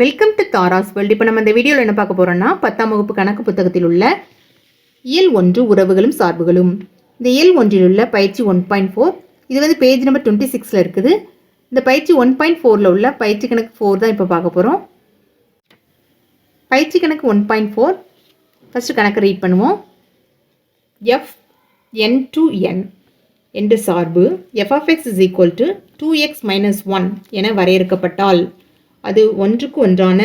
Welcome to Tara's world இப்போ நம்ம இந்த வீடியோவில் என்ன பார்க்க போகிறோம்னா பத்தாம் வகுப்பு கணக்கு புத்தகத்தில் உள்ள இயல் ஒன்று உறவுகளும் சார்புகளும். இந்த இயல் ஒன்றில் உள்ள பயிற்சி ஒன் பாயிண்ட் ஃபோர் இது வந்து பேஜ் நம்பர் டுவெண்ட்டி சிக்ஸில் இருக்குது. இந்த பயிற்சி ஒன் பாயிண்ட் ஃபோரில் உள்ள பயிற்சி கணக்கு ஃபோர் தான் இப்போ பார்க்க போகிறோம் பயிற்சி கணக்கு ஒன் பாயிண்ட் ஃபோர் ஃபஸ்ட்டு கணக்கு ரீட் பண்ணுவோம். எஃப் என் டு என் என்ற சார்பு. F of x is equal to two x minus one என வரையறுக்கப்பட்டால். அது ஒன்றுக்கு ஒன்றான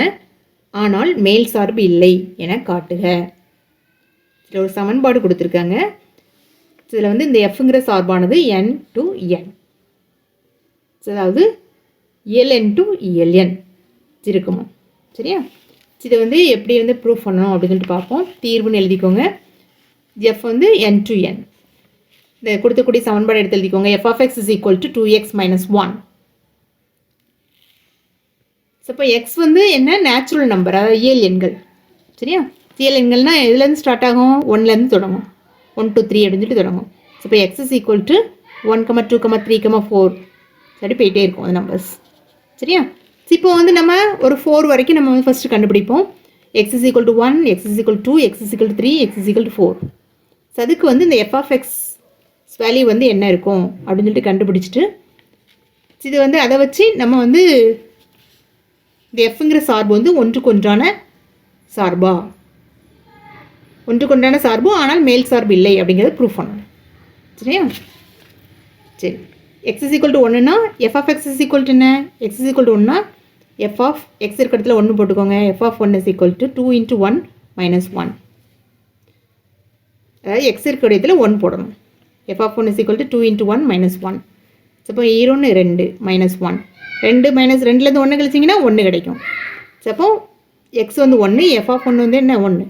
ஆனால் மேல் சார்பு இல்லை என காட்டுக. இதில் ஒரு சமன்பாடு கொடுத்துருக்காங்க. இதில் வந்து இந்த எஃப்ங்கிற சார்பானது என் டு என் அதாவது இஎல்என் டு இஎல்என் இருக்குமா? சரியா? இதை வந்து எப்படி வந்து ப்ரூஃப் பண்ணணும் அப்படின்னு சொல்லிட்டு பார்ப்போம். தீர்வுன்னு எழுதிக்கோங்க. எஃப் வந்து என் டு என் இந்த கொடுத்தக்கூடிய சமன்பாடு எடுத்து எழுதிக்கோங்க. F of x is equal to two x minus one so இப்போ எக்ஸ் வந்து என்ன? நேச்சுரல் நம்பர் அதாவது இயல் எண்கள். சரியா? இயல் எண்கள்னால் எதுலேருந்து ஸ்டார்ட் ஆகும்? ஒன்லேருந்து தொடங்கும். ஒன் டூ த்ரீ அப்படின்னு சொல்லிட்டு தொடங்கும். ஸோ இப்போ x is equal to one comma two comma three comma four சரி போயிட்டே இருக்கும் அந்த நம்பர்ஸ் சரியா? இப்போ வந்து நம்ம ஒரு ஃபோர் வரைக்கும் நம்ம வந்து ஃபஸ்ட்டு கண்டுபிடிப்போம். X is equal to one x is equal two x is equal three x is equal four so அதுக்கு வந்து இந்த எஃப்ஆஃப் எக்ஸ் வேல்யூ வந்து என்ன இருக்கும்? அப்படின்னு சொல்லிட்டு கண்டுபிடிச்சிட்டு இது வந்து அதை வச்சு நம்ம வந்து இந்த எஃப்ங்கிற சார்பு வந்து ஒன்றுக்கு ஒன்றான சார்பா? ஒன்றுக்கொன்றான சார்பு ஆனால் மேல் சார்பு இல்லை அப்படிங்கிறத ப்ரூஃப் பண்ணணும் சரியா? சரி. எக்ஸ் இஸ் ஈக்குவல் டு ஒன்றுனா f of x is equal to என்ன? எக்ஸ் இஸ் ஈக்குவல் டு ஒன்னா எஃப் ஆஃப் எக்ஸ் இருக்க இடத்துல ஒன்று போட்டுக்கோங்க. F of one is equal to two into one minus one அதாவது எக்ஸ் இருக்க இடத்துல ஒன் போடணும். F of one is equal to two into one minus one so இப்போ ஈரோன்னு ரெண்டு மைனஸ் ஒன் ரெண்டு மைனஸ் ரெண்டுலேருந்து ஒன்று கழிச்சிங்கன்னா ஒன்று கிடைக்கும். அப்போ எக்ஸ் வந்து ஒன்று எஃப் ஆஃப் ஒன்று வந்து என்ன? ஒன்று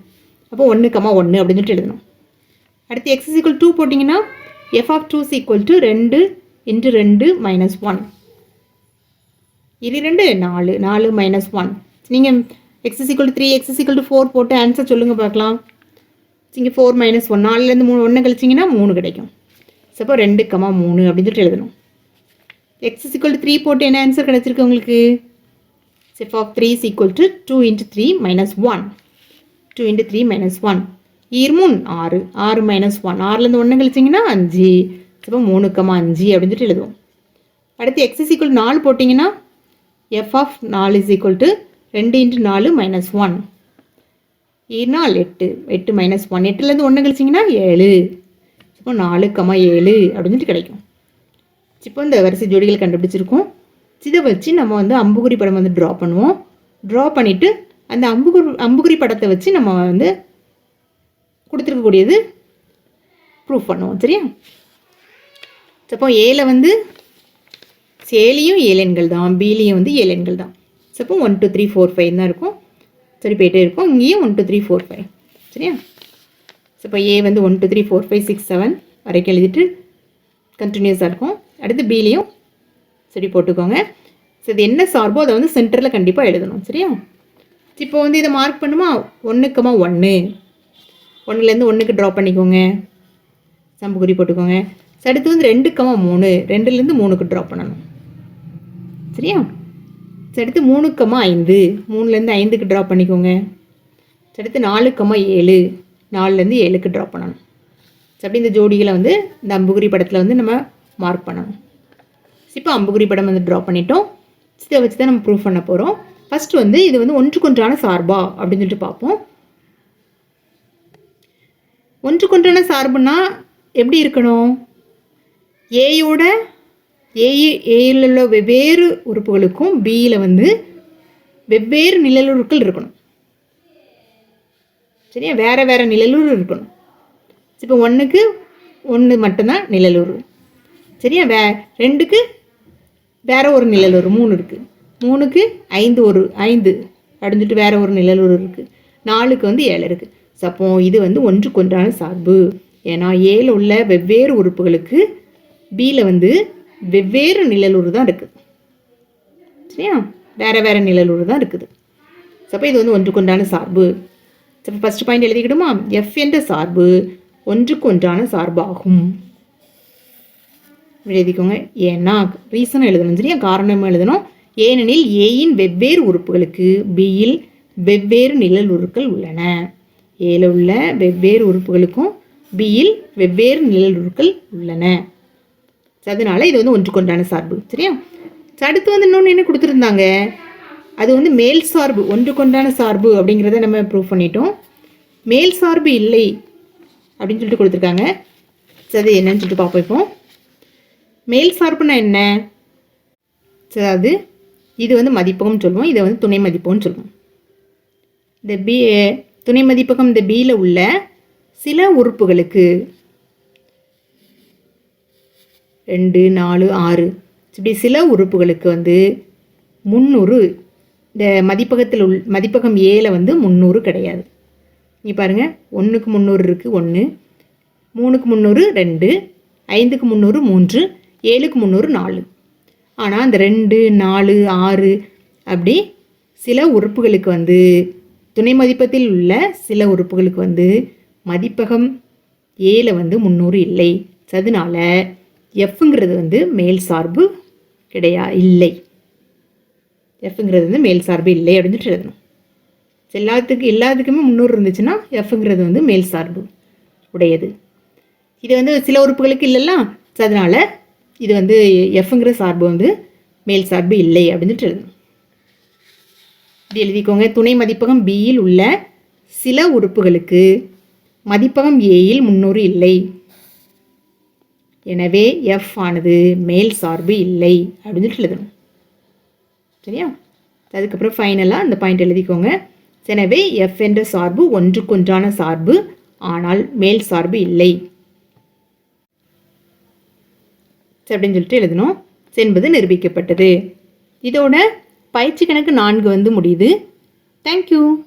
அப்போ ஒன்று கம்மா ஒன்று அப்படின்னு சொல்லிட்டு எழுதணும். அடுத்து எக்ஸ் ஈக்குவல் டூ போட்டிங்கன்னா f of two equal to ரெண்டு இன்ட்டு ரெண்டு மைனஸ் ஒன் இது ரெண்டு நாலு நாலு மைனஸ் ஒன் நீங்கள் x equal three x equal to four போட்டு ஆன்சர் சொல்லுங்கள் பார்க்கலாம். இங்கே ஃபோர் மைனஸ் ஒன் நாலுலேருந்து மூணு ஒன்று கழிச்சிங்கன்னா மூணு கிடைக்கும். ஸோ அப்போ ரெண்டு கமா மூணு அப்படின்னு சொல்லிட்டு எழுதணும். X is equal to three போட்டு என்ன ஆன்சர் கிடச்சிருக்கு உங்களுக்கு? F of three is equal to two into three minus one two into three minus one ஈர்மூன் ஆறு. ஆறு மைனஸ் ஒன் ஆறுலேருந்து ஒன்று கழிச்சிங்கன்னா அஞ்சு. அப்போ மூணு கமா அஞ்சு அப்படின்னு சொல்லிட்டு எழுதுவோம். அடுத்து எக்ஸ் இஸ் ஈக்குவல் நாலு போட்டிங்கன்னா எஃப் ஆஃப் நாலு இஸ் ஈக்குவல் டு ரெண்டு இன்ட்டு நாலு மைனஸ் ஒன் நாலு எட்டு. எட்டு மைனஸ் ஒன் எட்டுலேருந்து ஒன்று கழிச்சிங்கன்னா ஏழு. இப்போ நாலு கமா ஏழு அப்படின்னு சொல்லிட்டு கிடைக்கும். இப்போ இந்த வரிசை ஜோடிகள் கண்டுபிடிச்சிருக்கோம். இதை வச்சு நம்ம வந்து அம்புகுறி படம் வந்து ட்ரா பண்ணுவோம். ட்ரா பண்ணிவிட்டு அந்த அம்புகுறி அம்புகுறி படத்தை வச்சு நம்ம வந்து கொடுத்துருக்கக்கூடியது ப்ரூஃப் பண்ணுவோம். சரியா? அப்போ ஏல வந்து சேலியும் ஏழெண்கள் தான். பிலையும் வந்து ஏழெண்கள் தான். Suppose one two three four five தான் இருக்கும். சரி போயிட்டே இருக்கும். இங்கேயும் one two three four five சரியா? சப்போ ஏ வந்து one two three four five six seven வரைக்கும் எழுதிட்டு கண்டினியூஸாக இருக்கும். அடுத்து பிலையும் சரி போட்டுக்கோங்க. ஸோ இது என்ன சார்போ அதை வந்து சென்டரில் கண்டிப்பாக எழுதணும் சரியா? இப்போ வந்து இதை மார்க் பண்ணுமா? ஒன்றுக்கமா ஒன்று ஒன்றுலேருந்து ஒன்றுக்கு ட்ரா பண்ணிக்கோங்க. சம்புக்குறி போட்டுக்கோங்க. அடுத்து வந்து ரெண்டுக்கமா மூணு. ரெண்டுலேருந்து மூணுக்கு ட்ரா பண்ணணும். சரியா? அடுத்து மூணுக்கமா ஐந்து. மூணுலேருந்து ஐந்துக்கு ட்ரா பண்ணிக்கோங்க. அடுத்து நாலுக்கமா ஏழு. நாலுலேருந்து ஏழுக்கு ட்ரா பண்ணணும். அப்படி இந்த ஜோடிகளை வந்து இந்த அம்புகுரி படத்தில் வந்து நம்ம மார்க் பண்ணணும். இப்போ அம்புகுறி படம் வந்து ட்ரா பண்ணிட்டோம். இதை வச்சு தான் நம்ம ப்ரூவ் பண்ண போகிறோம் ஃபஸ்ட்டு வந்து இது வந்து ஒன்றுக்கொன்றான சார்பா அப்படின்னு சொல்லிட்டு பார்ப்போம். ஒன்றுக்கொன்றான சார்புனா எப்படி இருக்கணும்? ஏயோட ஏ ஏயில் உள்ள வெவ்வேறு உறுப்புகளுக்கும் பியில் வந்து வெவ்வேறு நிழலுருக்கள் இருக்கணும். சரியா? வேறு வேறு நிழலூர் இருக்கணும். இப்போ ஒன்றுக்கு ஒன்று மட்டும்தான் நிழலூர். சரியா? வே ரெண்டுக்கு வேற ஒரு நிழலூர் மூணு இருக்குது மூணுக்கு ஐந்து ஒரு ஐந்து அடைஞ்சிட்டு வேற ஒரு நிழலூர் இருக்குது நாலுக்கு வந்து ஏழு இருக்குது சப்போ இது வந்து ஒன்றுக்கு ஒன்றான சார்பு. ஏன்னா ஏழு உள்ள வெவ்வேறு உறுப்புகளுக்கு பியில் வந்து வெவ்வேறு நிழலூர் தான் இருக்குது சரியா? வேறு வேறு நிழலூர் தான் இருக்குது. சப்போ இது வந்து ஒன்றுக்கு ஒன்றான சார்பு. சப்போ ஃபஸ்ட் பாயிண்ட் எழுதிக்கிடுமா? எஃப் என்ற சார்பு ஒன்றுக்கு ஒன்றான சார்பாகும். எழுதிக்கோங்க. ஏன்னா ரீசன் எழுதணும். சரியா? காரணமும் எழுதணும். ஏனெனில் ஏயின் வெவ்வேறு உறுப்புகளுக்கு பியில் வெவ்வேறு நிழல் உருக்கள் உள்ளன. ஏல உள்ள வெவ்வேறு உறுப்புகளுக்கும் பியில் வெவ்வேறு நிழல் உருக்கள் உள்ளன. அதனால இது வந்து ஒன்றுக்கொண்டான சார்பு. சரியா? அடுத்து வந்து இன்னொன்று என்ன கொடுத்துருந்தாங்க? அது வந்து மேல் சார்பு. ஒன்றுக்கொண்டான சார்பு அப்படிங்கிறத நம்ம ப்ரூவ் பண்ணிட்டோம். மேல் சார்பு இல்லை அப்படின்னு சொல்லிட்டு கொடுத்துருக்காங்க. சரி அது என்னன்னு சொல்லிட்டு பார்ப்போம். இப்போ மேல் சார்புனா என்ன? அதாவது இது வந்து மதிப்பகம்னு சொல்லுவோம் இதை வந்து துணை மதிப்பகம்னு சொல்லுவோம். இந்த பி துணை மதிப்பகம் இந்த பியில் உள்ள சில உறுப்புகளுக்கு ரெண்டு நாலு ஆறு இப்படி சில உறுப்புகளுக்கு வந்து முந்நூறு. இந்த மதிப்பகத்தில் உள் மதிப்பகம் ஏல வந்து முந்நூறு கிடையாது. இங்கே பாருங்கள் ஒன்றுக்கு முந்நூறு இருக்குது ஒன்று மூணுக்கு முந்நூறு ரெண்டு. ஐந்துக்கு முந்நூறு மூன்று. ஏழுக்கு முந்நூறு நாலு. ஆனால் அந்த ரெண்டு நாலு ஆறு அப்படி சில உறுப்புகளுக்கு வந்து துணை மதிப்பத்தில் உள்ள சில உறுப்புகளுக்கு வந்து மதிப்பகம் ஏல வந்து முந்நூறு இல்லை. அதனால் அதனால எஃப்ங்கிறது வந்து மேல் சார்பு கிடையா இல்லை. எஃப்ங்கிறது வந்து மேல் சார்பு இல்லை அப்படின்னு சொல்லிட்டு எழுதணும். எல்லாத்துக்கு எல்லாத்துக்குமே முந்நூறு இருந்துச்சுன்னா எஃப்ங்கிறது வந்து மேல் சார்பு உடையது. இது வந்து சில உறுப்புகளுக்கு இல்லைல்ல அதனால் இது வந்து எஃப்ங்கிற சார்பு வந்து மேல் சார்பு இல்லை அப்படின்னு சொல்லிட்டு எழுதணும். இப்படி எழுதிக்கோங்க. துணை மதிப்பகம் பியில் உள்ள சில உறுப்புகளுக்கு மதிப்பகம் ஏயில் முன்னூறு இல்லை. எனவே எஃப் ஆனது மேல் சார்பு இல்லை அப்படின்னு சொல்லிட்டு எழுதணும். சரியா? அதுக்கப்புறம் ஃபைனலாக அந்த பாயிண்ட் எழுதிக்கோங்க. எனவே எஃப் என்ற சார்பு ஒன்றுக்கொன்றான சார்பு ஆனால் மேல் சார்பு இல்லை சரி, அப்படின்னு சொல்லிட்டு எழுதணும். என்பது நிரூபிக்கப்பட்டது. இதோட பயிற்சி கணக்கு நான்கு வந்து முடியுது. தேங்க்யூ